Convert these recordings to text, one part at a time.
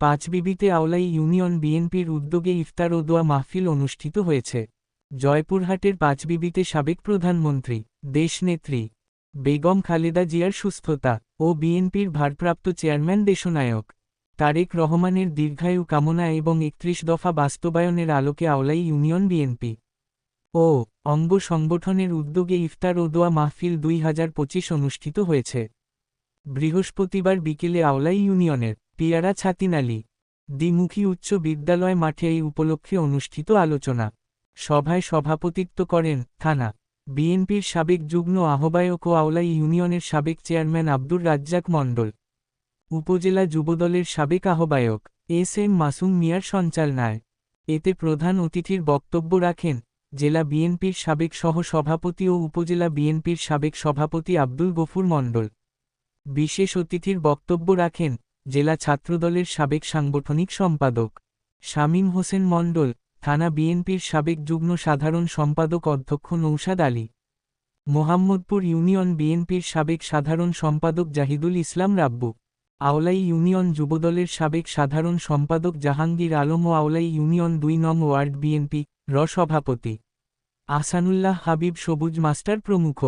পাঁচবিবিতে আওলাই union বিএনপির উদ্যোগে ইফতার ও দোয়া মাহফিল অনুষ্ঠিত হয়েছে। জয়পুরহাটের পাঁচবিবিতে সাবেক প্রধানমন্ত্রী, দেশনেত্রী বেগম খালেদা জিয়ার সুস্থতা ও বিএনপির ভারপ্রাপ্ত চেয়ারম্যান দেশনায়ক তারেক রহমানের দীর্ঘায়ু কামনা এবং একত্রিশ দফা বাস্তবায়নের আলোকে আওলাই ইউনিয়ন বিএনপি ও অঙ্গ সংগঠনের উদ্যোগে ইফতার ও দোয়া মাহফিল দুই হাজার পঁচিশ অনুষ্ঠিত হয়েছে। বৃহস্পতিবার বিকেলে আওলাই ইউনিয়নের পিয়ারা ছাতিনালি, দ্বিমুখী উচ্চ বিদ্যালয় মাঠে এই উপলক্ষে অনুষ্ঠিত আলোচনা। সভায় সভাপতিত্ব করেন থানা, বিএনপির সাবেক যুগ্ম আহ্বায়ক ও আওলাই ইউনিয়নের সাবেক চেয়ারম্যান আব্দুর রাজ্জাক মণ্ডল। উপজেলা যুবদলের সাবেক আহ্বায়ক এস এম মাসুম মিয়ার সঞ্চালনায়। এতে প্রধান অতিথির বক্তব্য রাখেন জেলা বিএনপির সাবেক সহ সভাপতি ও উপজেলা বিএনপির সাবেক সভাপতি আব্দুল গফুর মণ্ডল। বিশেষ অতিথির বক্তব্য রাখেন জেলা ছাত্রদলের সাবেক সাংগঠনিক সম্পাদক। শামীম হোসেন মণ্ডল, থানা বিএনপির সাবেক যুগ্ম সাধারণ সম্পাদক অধ্যক্ষ নৌসাদ আলী। মোহাম্মদপুর ইউনিয়ন বিএনপির সাবেক সাধারণ সম্পাদক জাহিদুল ইসলাম রাব্বু। আওলাই ইউনিয়ন যুবদলের সাবেক সাধারণ সম্পাদক জাহাঙ্গীর আলম ও আওলাই ইউনিয়ন দুই নং ওয়ার্ড বিএনপি র সভাপতি। আসানুল্লাহ হাবিব সবুজ মাস্টার প্রমুখ।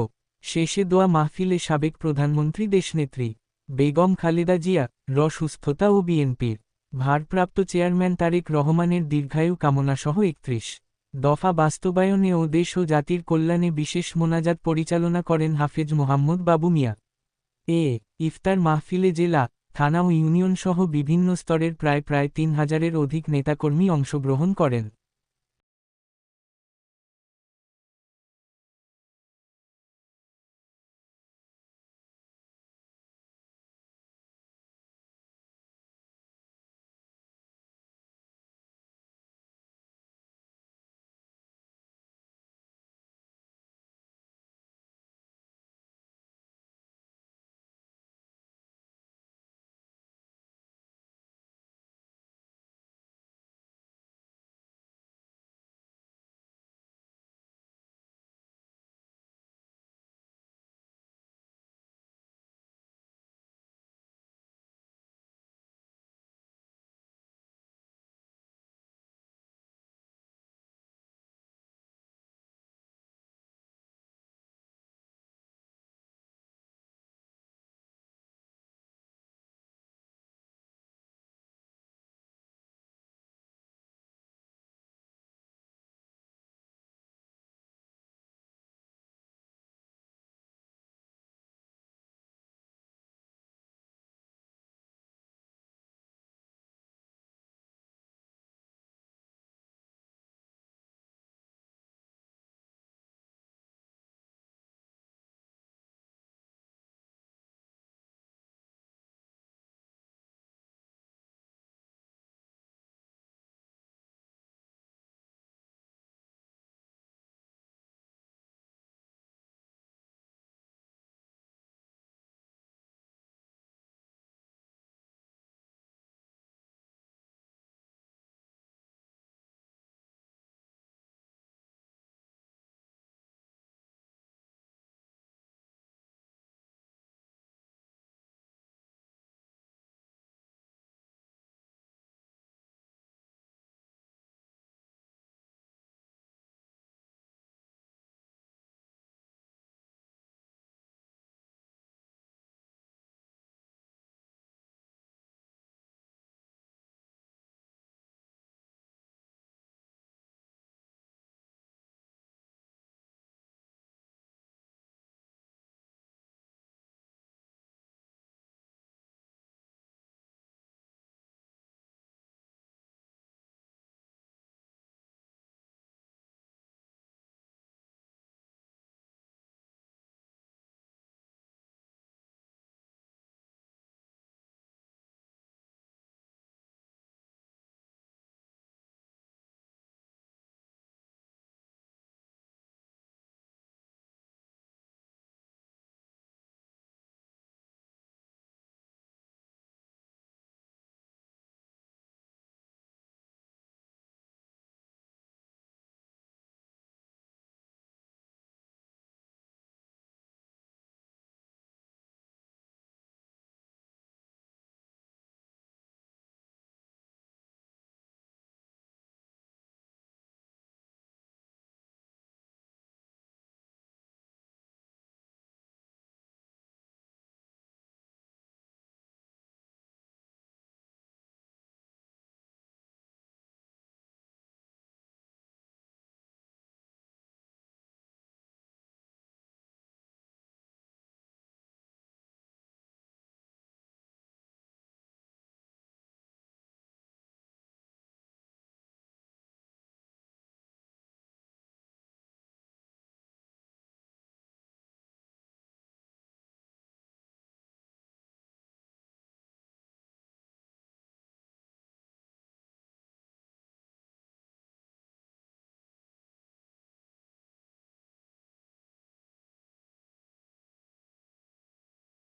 শেষে দোয়া মাহফিলে সাবেক প্রধানমন্ত্রী দেশনেত্রী। বেগম খালেদা জিয়া, র সুস্থতা ও বিএনপির। ভারপ্রাপ্ত চেয়ারম্যান তারেক রহমানের দীর্ঘায়ু কামনাসহ একত্রিশ। দফা বাস্তবায়নে ও দেশ ও জাতির কল্যাণে বিশেষ মোনাজাত পরিচালনা করেন হাফেজ মোহাম্মদ বাবু মিয়া। এ, ইফতার মাহফিলে জেলা, থানা ও ইউনিয়ন সহ বিভিন্ন স্তরের প্রায় প্রায় তিন হাজারের অধিক নেতাকর্মী অংশগ্রহণ করেন।